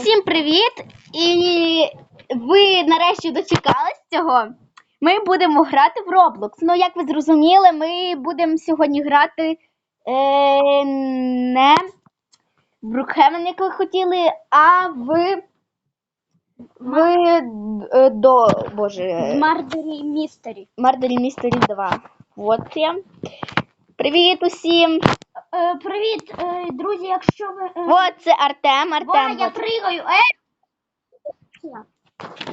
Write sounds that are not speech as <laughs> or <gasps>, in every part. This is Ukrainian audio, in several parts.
Усім привіт! І ви нарешті дочекались цього. Ми будемо грати в Roblox. Ну, як ви зрозуміли, ми будемо сьогодні грати е, не в Brookhaven, як ви хотіли, а в. В е, до Боже. Мардері містері. Мардері Містері 2. От я. Привіт усім! Е, привіт, е, друзі, якщо ви. Е, От це Артем, Артем. я от. пригаю. Е,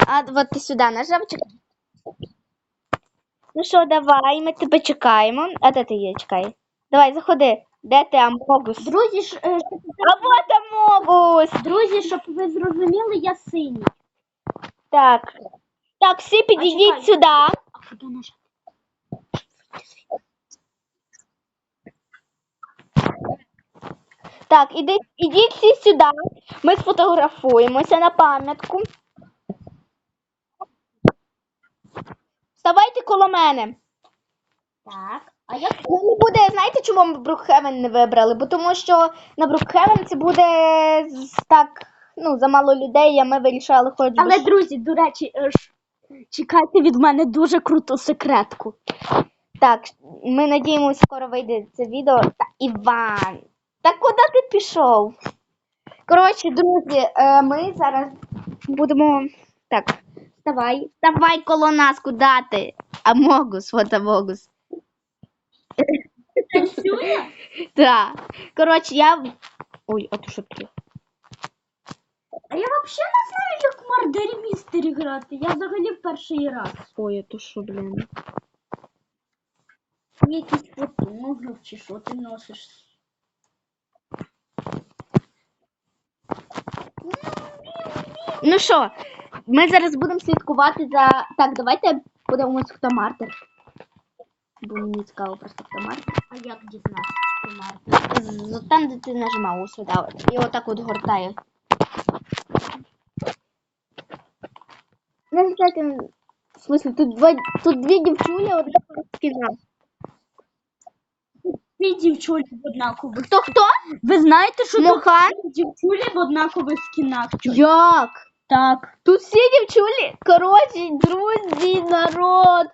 А от ти сюди нажав. чекай. Ну що, давай, ми тебе чекаємо. А де ти є? Чекай. Давай, заходи. Де ти, Амогус? друзі, е, щоб, А вот Амогус! друзі, щоб ви зрозуміли, я синій. Так. Так, всі підійдіть сюди. А куди нажати? Так, ідіть, ідіть всі сюди. Ми сфотографуємося на пам'ятку. Вставайте коло мене. Так. А як не буде, знаєте, чому ми Брукхевен не вибрали? Бо тому що на Брукхевен це буде так, ну, замало людей, а ми вирішали хоч Але, що. друзі, до речі, е, чекайте від мене дуже круту секретку. Так, ми надіємося, скоро вийде це відео. Та Іван. Та куди ти пішов? Коротше, друзі, е, ми зараз будемо. Так, вставай. Вставай коло нас, куди ти? Амогус, от Амогус. Танцює? Так. Коротше, я. Ой, а ти що таке? А я взагалі не знаю, як в Мардері містері грати. Я взагалі в перший раз. Ой, а то що, блін? Якийсь фотограф чи що ти носиш. Ну що, ми зараз будемо слідкувати за. Так, давайте подивимось, хто мартир. Бо мені цікаво просто хто мартир. А як дізнатися, що Мардер? З- Там, де ти нажимав ось сюди. от, І отак от гортає. Не знаєте, в смысле, тут, два, тут дві дівчулі, одна спіна. Дві дівчулі в однакових. Хто хто? Ви знаєте, що Мохан? тут дівчулі в однакових скінах? Як? Так. Тут всі дівчулі. Коротше, друзі, народ.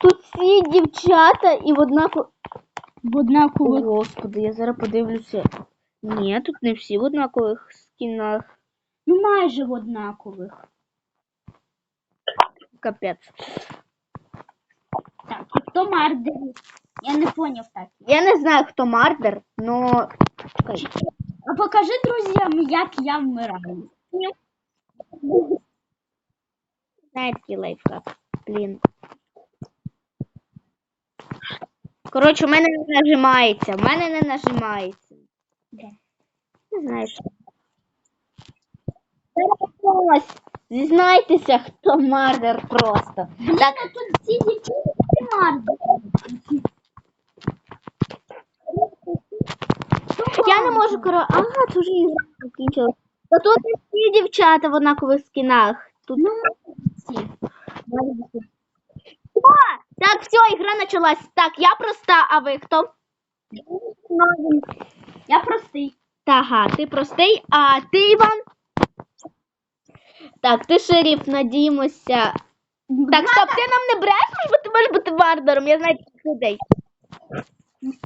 Тут всі дівчата і в однаково. В. Господи, я зараз подивлюся. Ні, тут не всі в однакових скінах. Ну майже в однакових. Капець. Так, і хто Мардері? Я не поняв так. Я не знаю, хто мардер, но. А покажи друзям, як я вмираю. Такий лайфхак. Блін. Коротше, у мене не нажимається. У мене не нажимається. Де? Не знаю, що. Ось, Зізнайтеся, хто мардер просто. Так, тут всі дівчулі і Мардер. я не можу коро. Ага, це вже ігра закінчилась. Та тут не всі дівчата в однакових скінах. Тут Ну, всі. О, так, все, ігра почалась. Так, я проста, а ви хто? Я простий. Ага, ти простий, а ти Іван? Так, ти шериф, надіємося. Так, стоп, ти нам не брешеш, бо ти можеш бути мардером, я знаю таких людей.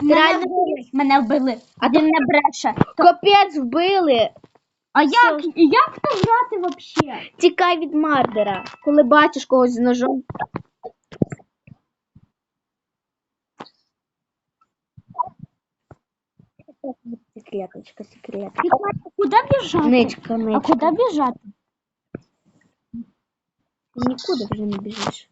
Мене реально вбили. Мене вбили. А він не бреше. Капець вбили. А як? Як то грати взагалі? Тікай від мардера, коли бачиш когось з ножом. Секреточка, секретка. Куди біжати? Ничка, А ничка. куди біжати? Нікуди вже не біжиш.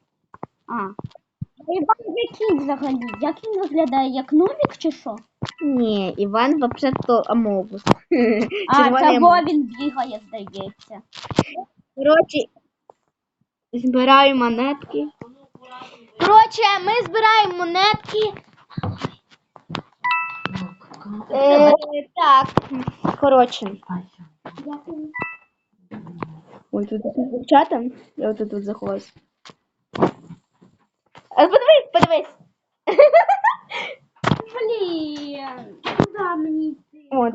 А. А Іван який взагалі? Як він виглядає? Як нубік чи що? Ні, Іван взагалі-то Амогус. <laughs> А, Червоний того Амогус. він бігає, здається. Коротше, збираю монетки. Коротше, ми збираємо монетки. Е, так, коротше. Ой, тут дівчата. Я отут тут заховаюсь. Подивись, подивись. <laughs> Блін, куди мені йти? От.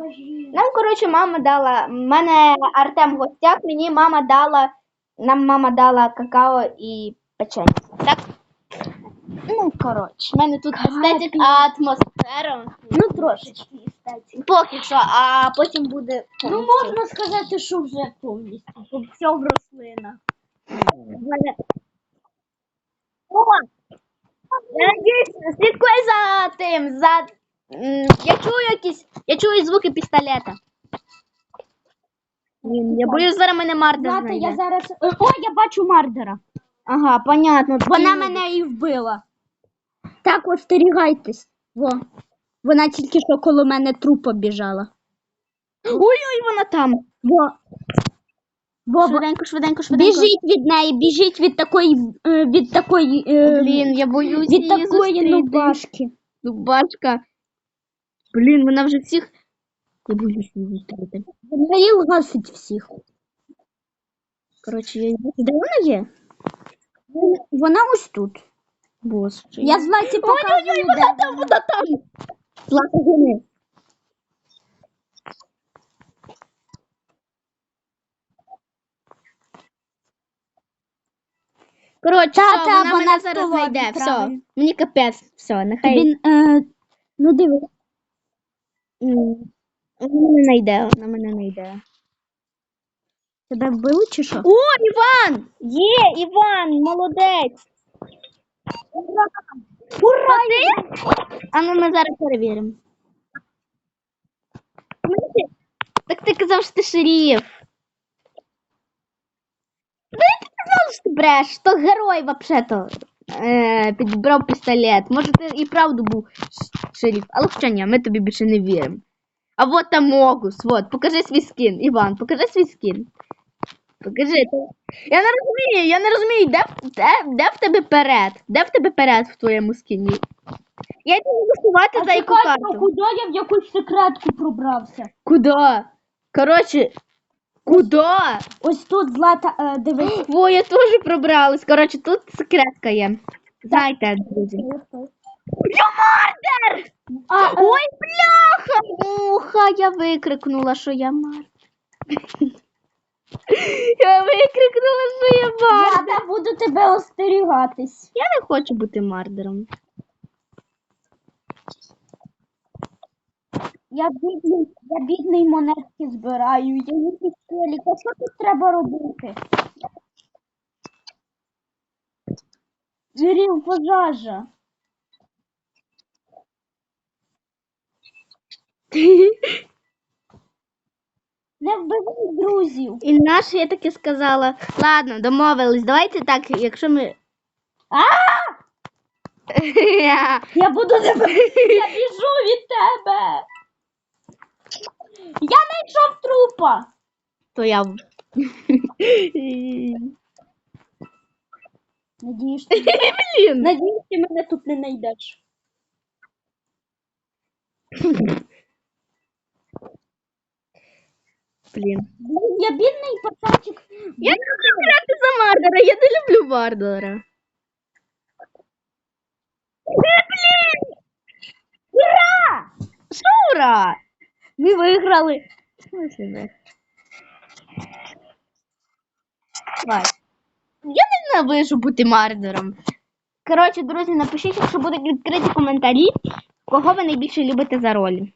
Нам, коротше, мама дала. мене Артем в гостях, мені мама дала. Нам мама дала какао і печення. Так? Ну, коротше, в мене тут естетик атмосфера. Ну, трошечки естетик. Поки що, а потім буде. Ну, повністю. можна сказати, що вже повністю. Все в рослинах. О! Слідкуй за тим, за. м, Я чую якісь. Я чую звуки пістолета. Блін, я боюсь, зараз мене Марта знайде. я зараз. Е, О, я бачу Мардера. Ага, понятно. Вона мене і вбила. Так, остерігайтесь. Во. Вона тільки що коло мене трупа біжала. Ой-ой, вона там. Во. Во. Швиденько, швиденько, швиденько. Біжіть від неї, біжіть від такої, е, від такої, е, Блін, я боюсь від її такої зустріти. нубашки. Дубачка. Блін, вона вже всіх. Я боюсь її зустріти. Вона її лгасить всіх. Коротше, я її. Де вона є? Вона ось тут. Боже. Я Златі показую, Ой-ой-ой, де вона там, вона там. Злата гони. Коротше, Та, все, та, вона вона мене в зараз столові, знайде. Все. правильно. Мені капець. Все, нехай. Він, е, ну диви, М, Вона мене знайде, вона мене знайде. тебе вбили чи що? О, Іван! Є, Іван, молодець. Ура! Ти? А ну ми зараз перевіримо. Так ти казав, що ти шеріф. Ну і ти казав, що ти бреш, то герой вообще-то е, підбрав пістолет. Може ти і правду був шеріф, але хоча ні, ми тобі більше не віримо. А вот там Могус, вот, покажи свій скін, Іван, покажи свій скін. Покажи. Я не розумію, я не розумію, де, в- де, де в тебе перед? Де в тебе перед в твоєму скіні? Я йду голосувати за яку карту. куди я в якусь секретку пробрався? Куда? Коротше, куда? Ось тут Злата, е, дивись. <gasps> О, я теж пробралась. Коротше, тут секретка є. Знаєте, друзі. Я мардер! А, е, Ой, бляха! Муха, я викрикнула, що я мардер. <laughs> Я викрикнула, що я мардер. я та буду тебе остерігатись. Я не хочу бути мардером. Я бідний, я бідний монетки збираю, я їх із теліка. Що тут треба робити? Згорів пожежа. <laughs> Не вбивай друзів. І наш я таки сказала. Ладно, домовились. Давайте так, якщо ми. А! <laughs> Я буду тебе. Я біжу від тебе. Я знайшов трупа. То я. Надіюсь, <laughs> ти, Блін. надіюсь, ти мене тут не знайдеш. Блін. Блін, я бідний пацанчик. Я не люблю грати за Мардера, я не люблю Мардера. Блін! Ура! Що ура? Ми виграли. Давай. Я ненавижу бути мардером. Коротше, друзі, напишіть, якщо будуть відкриті коментарі, кого ви найбільше любите за ролі.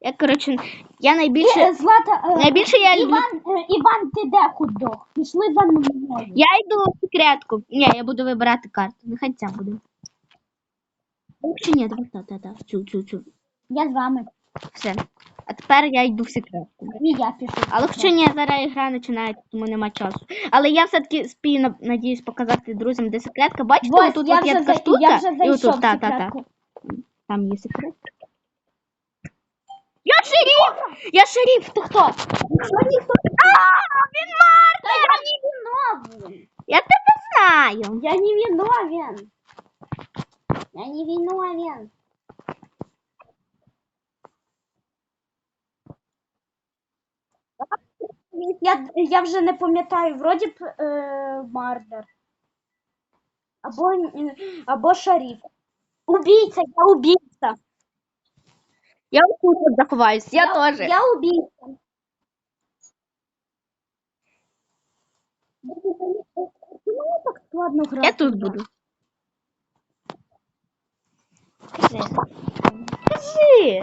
Я, коротше, я найбільше. Е, Злата, е, Найбільше я люблю. Іван, е, Іван, ти де худох? Пішли за мною. Я йду в секретку. Ні, я буду вибирати карту. Нехай ця буде. Чи ні, давай та, та, та. Цю, цю, цю. Я з вами. Все. А тепер я йду в секретку. І я пішов. Але хоча ні, зараз гра починається, тому нема часу. Але я все-таки спію, на- надіюсь, показати друзям, де секретка. Бачите, Ось, тут я от є вже така за- штука. я вже і зайшов отут, в та, та, та. секретку. Там є секрет. Я шериф! Я шериф, ти хто? Він Та я не виновен. Я тебе знаю. Я не виновен. Я не виновен. Я, я вже не пам'ятаю, вроді б е, Мардер. Або, або Шаріф. Убійця, я убійця. Я тут заховаюсь, я, теж. Я убійця. Чому так складно грати? Я тут буду. Кажи. Кажи.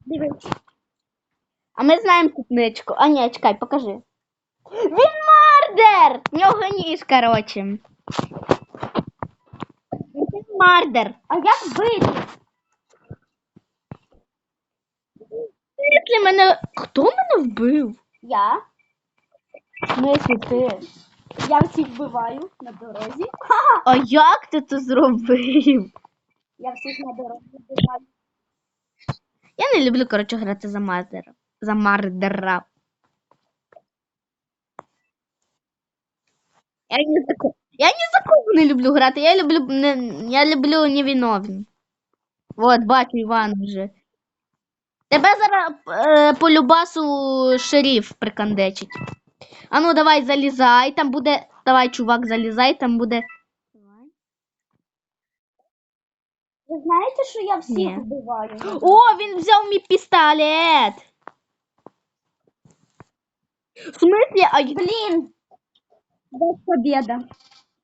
Дивись. А ми знаємо тут ничку. А ні, чекай, покажи. Він мардер! В нього ніж, коротше. Він мардер. А як бити? Мене. Хто мене вбив? Я. В ти? Я всіх вбиваю на дорозі. А як ти це зробив? Я всіх на дорозі вбиваю. Я не люблю, коротше, грати за мардера. За мардера. Я ні за кого. Я ні за кого не люблю грати. Я люблю не, я люблю невиновні. От, бачу Іван вже. Тебе зараз е, по любасу шериф прикандечить. А ну давай залізай, там буде. Давай, чувак, залізай, там буде. Давай. Ви знаєте, що я всіх Ні. вбиваю? О, він взяв мій пістолет. В смысле? А... й- Блін! Без побіда.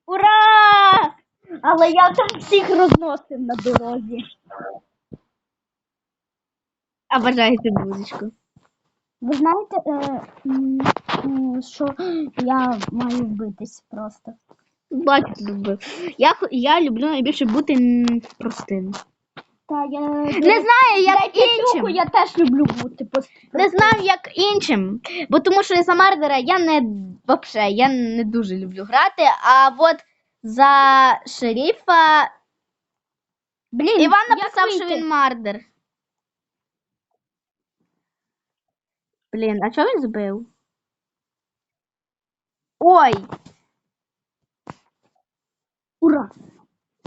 Ура! Але я там всіх розносив на дорозі. Обожаю цю музичку. Ви знаєте, е, що я маю вбитись просто. Бачу тебе. Я, я люблю найбільше бути простим. Та я Не знаю, як Дайте трюку, іншим. я теж люблю бути просто. Не знаю, як іншим. Бо тому що за Мардера я не вообще, я не дуже люблю грати. А от за шерифа Блін, Іван написав, що він мардер. Блін, а чого він збив? Ой! Ура!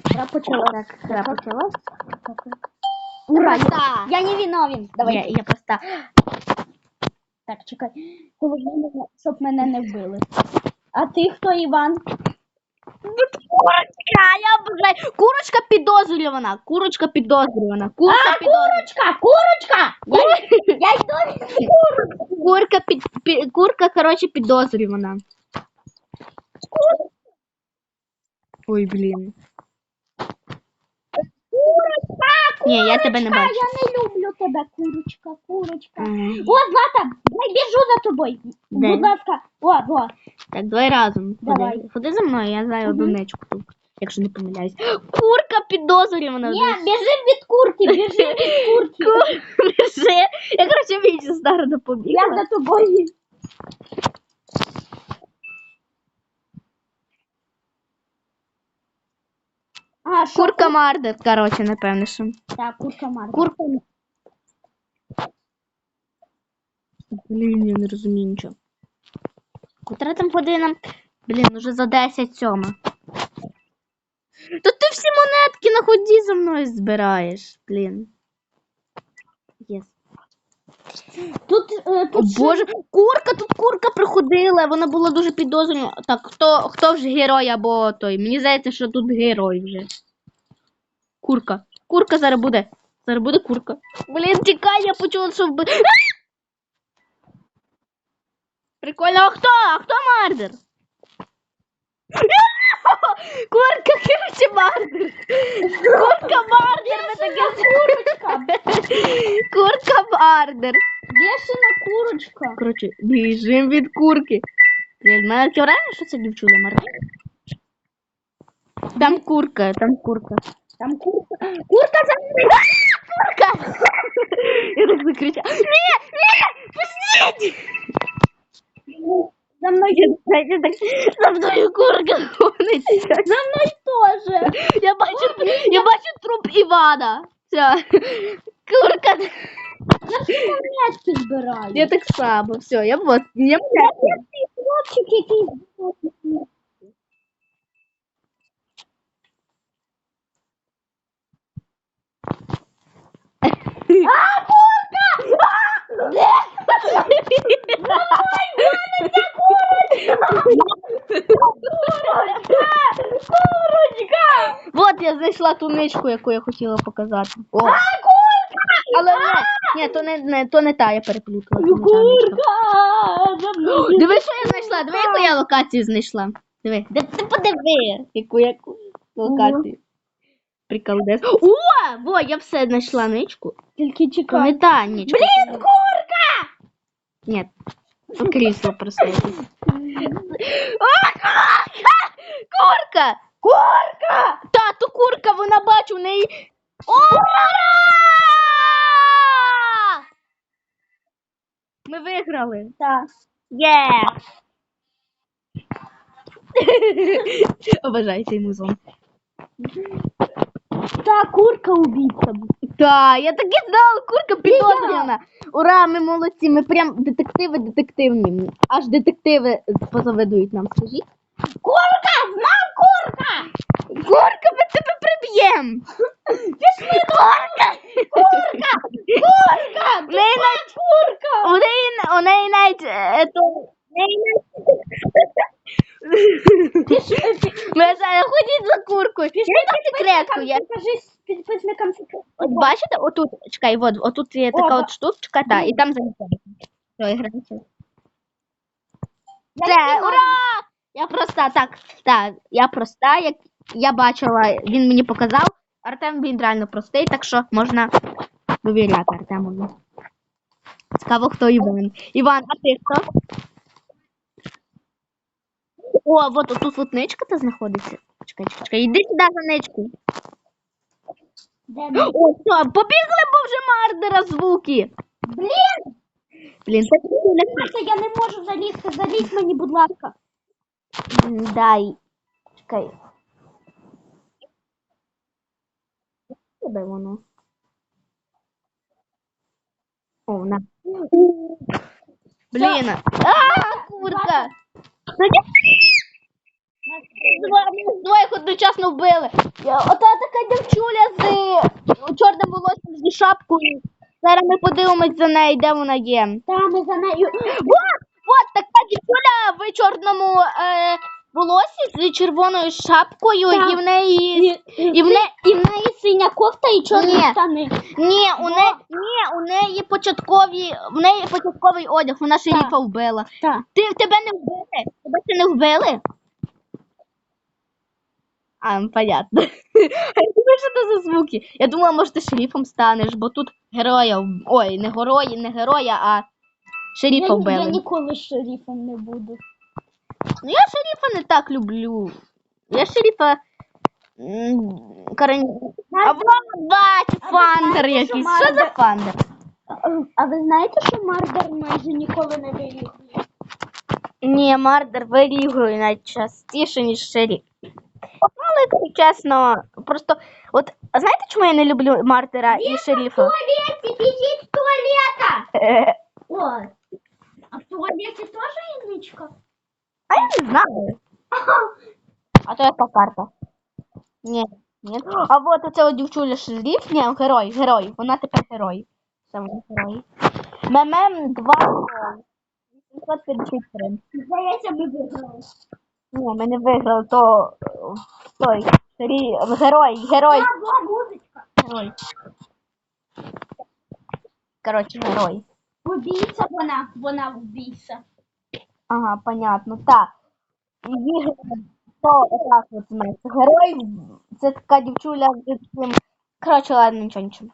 Гра почалась. Так, гра почалась. Ура! Проста. Я, я не виновен. Давай. Я, я просто. Так, чекай. Головне, щоб мене не вбили. А ти хто, Іван? Курочка, я обожаю. Курочка підозрювана. Курочка підозрювана. Курка підозрювана. Курочка! Курочка! Я, <laughs> я йду. Курка під, під, курка, короче, підозрювана. Ой, блін. Курочка! Ні, я тебе не бачу. Я не люблю тебе, курочка, курочка. Мгм. О, Злата, я біжу за тобою. Де? Будь ласка. О, о. Так, давай разом. Давай. Ходи, Ходи за мною, я знаю Мгм. одиничку тут, якщо не помиляюсь. Курка підозрювана. Ні, біжи від курки, біжи від <laughs> курки. <laughs> Біжи. Я, коротше, більше стара Я за тобою. А, що? Курка Мардер, коротше, напевно, що. Так, курка Марка. Курка. Блін, я не розумію нічого. Котра там година? Блін, уже за 10 сьома. То ти всі монетки на ході за мною збираєш, блін. Єс. Тут, е, О тут ще- боже, курка, тут курка приходила, вона була дуже підозрювана. Так, хто, хто вже герой або той? Мені здається, що тут герой вже. Курка. Курка зараз буде. Зараз буде курка. Блін, тікай, я почула, що вби. Прикольно, а хто? А хто мардер? Курка, короче, мардер. Курка мардер, ми таке курочка. Курка мардер. Бешена курочка. Коротше, біжим від курки. Блін, мене таке враження, що це дівчуля Марка. Там курка, там курка. Там курка. Курка за. Курка! Я так закричала. Ні, ні, пустіть! За. Я, я так, за мною курка гониться. За мною теж. Я бачу, я бачу труп Івана. Все. Курка. Я всі монетки збираю. Я так само. Все, я вот. Я Я цей хлопчик, який Вот я знайшла ту ничку, яку я хотіла показати. О. А, курка! Але не, ні, то не, не, то не та, я переплутала. Ну, курка! Диви, що я знайшла, диви, яку я локацію знайшла. Диви, де ти подиви, яку я локацію. Приколдес. О! Во, я все знайшла ничку. Тільки чекай. не та. Блін, курка! Ні. Крісло просто. Курка! Курка! Та, то курка, вона бачу, в неї. Ура! Ми виграли. Так. Є! <laughs> Обожаю цей музон. Та курка убійця. Та, я так і знала, курка підозрювана. Ура, ми молодці, ми прям детективи детективні. Аж детективи позавидують нам, скажіть. Курка! Знав курка! Курка, ми тебе приб'єм! <laughs> Пішли, курка! Курка! Курка! В неї навіть, Курка! у неї, у неї навіть, е, то, у неї навіть... <laughs> Ми зараз ходіть за куркою. Я так секретку, я підписникам. От бачите, отут, чекай, от, отут є така от штучка, та, і там грається. Це, ура! Я проста, так, так, я проста, як я бачила, він мені показав. Артем він реально простий, так що можна довіряти Артемові. Цікаво, хто Іван. Іван, а ти хто? О, от отут от ничка та знаходиться. Чекай, чекай, чекай, іди сюди за ничку. О, все, побігли, бо вже мардера звуки. Блін! Блін, це не я не можу залізти. Залізь мені, будь ласка. М, Дай. Чекай. Де воно? О, на. Блін. А, курка. Двоїх одночасно вбили. Ота така дівчуля з е, чорним волоссям зі шапкою. Зараз ми подивимось за нею, де вона є. Та ми за нею. Вот, вот така дівчуля в чорному е, волосі з червоною шапкою, Так. і в неї. І, І в не... і в неї синя кофта і чорні Ні. штани. Ні, у неї, ні, у неї початкові, в неї початковий одяг, вона шерифа вбила. Так. Ти тебе не вбили? Тебе це не вбили? А, ну, понятно. <laughs> А що це за звуки. Я думала, може ти шерифом станеш, бо тут героя. Ой, не герої, не героя, а Я, вбили. я ніколи шерифом не буду. Ну я шерифа не так люблю. Я шерифа. Карен... А бать, фандер якийсь. Що за фандер? А, ви знаєте, що Мардер майже ніколи не вирішує? Ні, Мардер вирігує навіть частіше, ніж шериф. Але, якщо чесно, просто. От, а знаєте, чому я не люблю Мардера і шерифа? туалеті, біжіть з туалета! <laughs> О, а в туалеті теж іничка? А я не знаю. А то яка карта? Ні, ні. А от оце от дівчуля шериф, ні, герой, герой. Вона тепер герой. Вона герой. Мемем 2 853. Здається, ми виграли. Ні, ми не виграли, то той шериф, герой, герой, А, була музичка. герой. Коротше, герой. Вбійця вона, вона вбійця. Ага, понятно, так. Герой, то отак от знається. Герой це така дівчуля з таким. Коротше, ладно, нічого, нічого.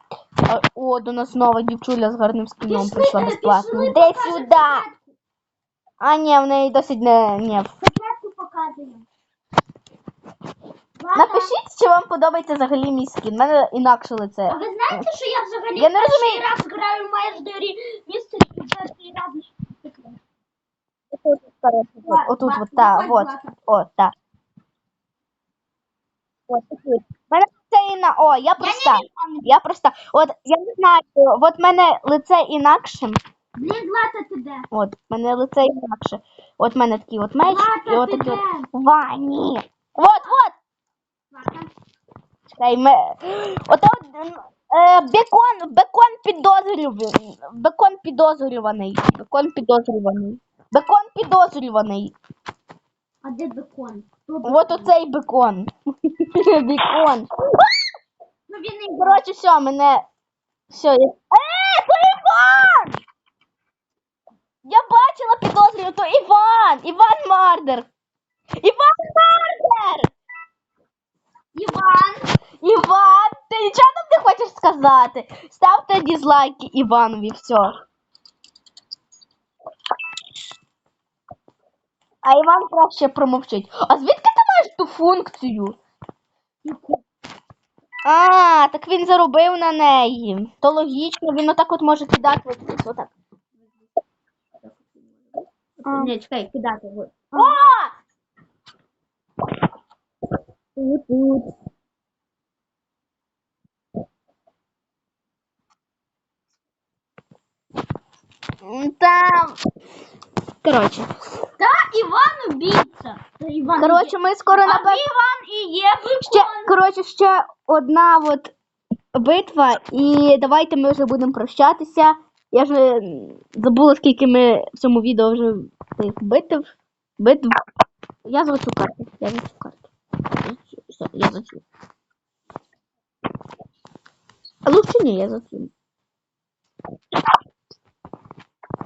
А, О, до нас нова дівчуля з гарним скіном Пішли, прийшла безплатно. покажемо сюди! секретку. А, ні, в неї досить не. Ні. Секретку показуємо. Ладно. Напишіть, чи вам подобається взагалі мій скін. У мене інакше лице. А ви знаєте, що я взагалі Я не перший розумію. раз граю в Майждері місце перший раз. Отут, коротше, от, Ва- отут, ва- от, та, виходь, от, Злата. от, так. От, тут. В Мене це іна... О, я проста. Я проста. От, я не знаю, от мене лице інакше. Блін, Злата, ти де? От, мене лице інакше. От мене такий от меч, Злата, і от ти такий от. де? Вані. От, от. Злата. Чекай, ми... Ото от, е, бекон, бекон підозрюваний. Бекон підозрюваний. Бекон підозрюваний. Бекон підозрюваний. А де бекон? От оцей бекон. <laughs> Бікон. Ну він і Коротше, все, мене. Все, я... Е, то Іван! Я бачила підозрюю, то Іван! Іван Мардер! Іван Мардер! Іван. Іван, ти нічого нам не хочеш сказати? Ставте дізлайки Іванові, все. А Іван краще промовчить. А звідки ти маєш ту функцію? А, так він заробив на неї. То логічно, він отак от може кидати. Ось, отак. А. Не, чекай, кидати. О! Там. Коротше. Та Іван убійця. Та Іван Коротше, ми скоро А напевно. Іван і є Ще, коротше, ще одна от битва, і давайте ми вже будемо прощатися. Я вже забула, скільки ми в цьому відео вже тих битв. Битв. Я за цю карту. Я за цю карту. Все, я цю. А лучше ні, я цю.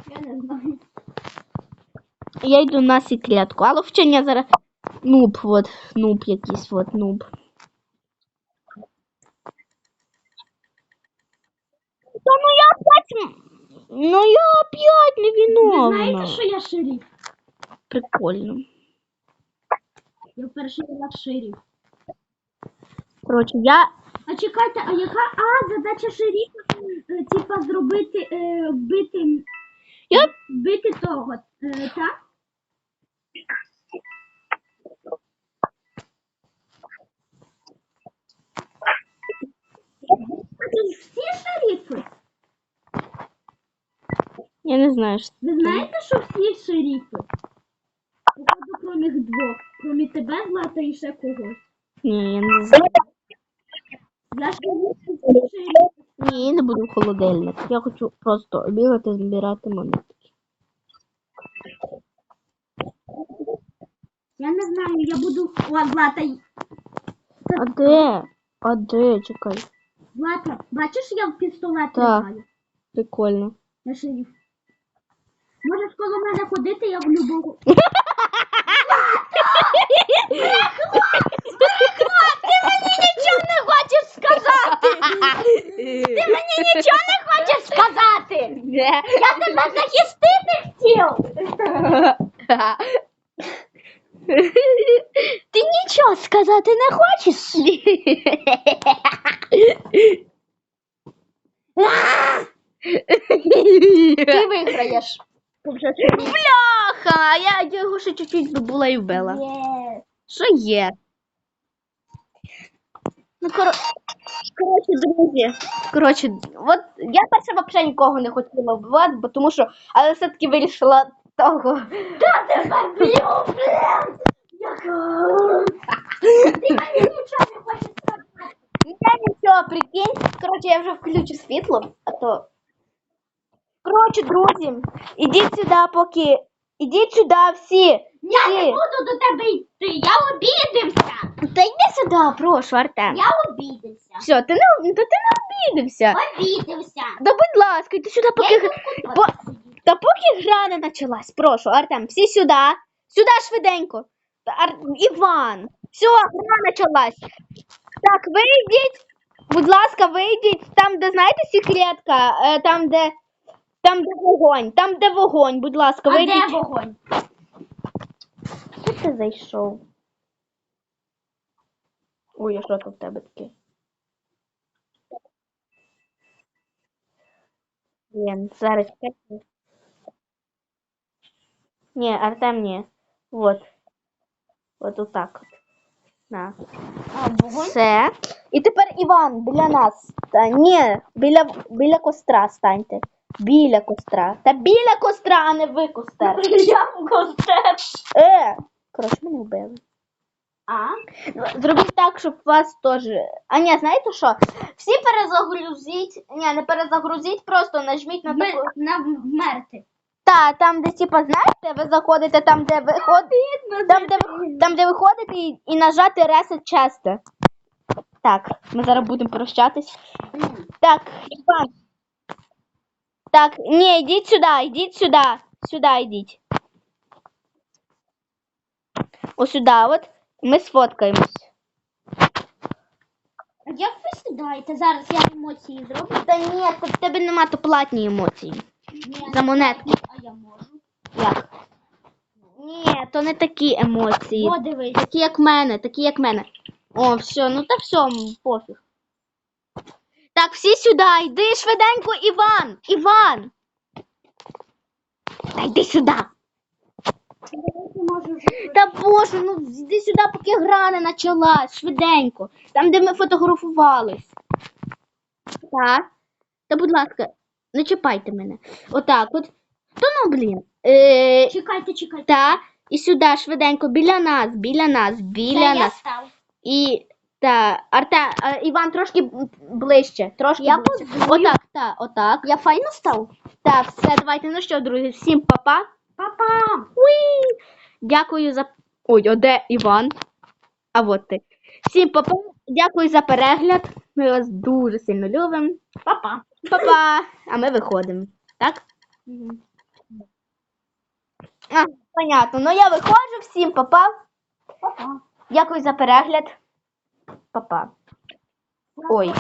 Я не знаю. Я йду на секретку. Але вчення зараз. Нуб, от, нуб якийсь, от, нуб. Та ну я опять. Ну я опять не Ви виновна. знаєте, що я шериф? Прикольно. Я перший раз шериф. Коротше, я. А чекайте, а яка а задача шерифа? Е, Типа зробити е, бити, Я бити того, е, так? А це ж всі шерифи? Я не знаю, що. Ви знаєте, що всі шерифи? Походу, крім їх двох. Крім тебе, Злата, і ще когось. Ні, я не знаю. Я шерифи. Ні, я не буду в холодильник. Я хочу просто бігати, збирати монетки. Я не знаю, я буду... О, Злата, А де? А де? Чекай. Злата, бачиш, я в пістолет Так. тримаю. Прикольно. Я шериф. Можеш коло мене ходити, я в любого. <laughs> Нічого не хочеш сказати! Ти мені нічого не хочеш сказати! Я тебе захистити хотів! <laughs> Ти нічого сказати не хочеш? Ти виграєш. Бляха! Я його ще чуть-чуть забула і вбила. Що є? Ну, коротше, друзі. Коротше, от я перше взагалі нікого не хотіла вбивати, бо тому що, але все-таки вирішила того. Та тебе б'ю, блін! Яка? <laughs> Ти мені нічого не хочеш сказати. Я нічого, прикинь. Коротше, я вже включу світло, а то. Коротше, друзі, ідіть сюди, поки. Ідіть сюди всі. Я не всі. буду до тебе йти, я обідився. Та йди сюди, прошу, Артем. Я обідився. Все, ти не, то ти не обідався. Обідився. Да будь ласка, йди сюди, поки. Я йду По... Та поки гра не почалась, прошу, Артем, всі сюди. Сюди швиденько. Ар... Іван, все, гра почалась. Так, вийдіть. Будь ласка, вийдіть. Там, де знаєте, секретка, е, там, де. Там, де вогонь, там, де вогонь, будь ласка, А вийдіть. де вогонь? Куди ти зайшов? Ой, а що тут в тебе таке? Блін, зараз Ні, Артем, ні. Вот. Вот отак от. На. А, вогонь? Все. І тепер Іван біля нас. Та ні, біля, біля костра станьте. Біля костра. Та біля костра, а не ви костер. <laughs> Я в костер. Е! Коротше, мене вбили. А? Зробіть так, щоб вас теж. А ні, знаєте що? Всі перезагрузіть. Ні, не перезагрузіть, просто нажміть на таку. на вмерти. Та, там, де, типа, знаєте, ви заходите там, де ви ходите, там, де ви, там, де ви ходите і, і нажати Reset часто. Так, ми зараз будемо прощатись. Так, Іван. Так, ні, йдіть сюди, йдіть сюди. Сюди йдіть. Ось сюди, от. Ми сфоткаємось. Як ви сідаєте? Зараз я емоції зроблю. Та ні, в тебе нема то платні емоції. За монетки. А я можу. Як? Ні, то не такі емоції. О, дивись. Такі, як мене, такі, як мене. О, все, ну та все, пофіг. Так, всі сюди, йди швиденько, Іван! Іван! Та йди сюди! Та боже, ну йди сюди, поки гра не почалась, швиденько. Там, де ми фотографувались. Так. Та, будь ласка, не чіпайте мене. Отак от. То ну, блін. Е, Чекайте, чекайте. та, і сюди швиденько, біля нас, біля нас, біля Та я нас. став. І та, Арте, а, Іван трошки б- ближче, трошки Я ближче. Отак, так, отак. Я файно став? Так, все, давайте. Ну що, друзі, всім па-па. Папа! Уі! Дякую за. Ой, а де Іван? А от ти. Всім па-па. Дякую за перегляд. Ми вас дуже сильно любимо. Папа. Па-па. А ми виходимо. Так? А, понятно. Ну я виходжу, всім па-па. Папа. Дякую за перегляд. Па-па. Ой.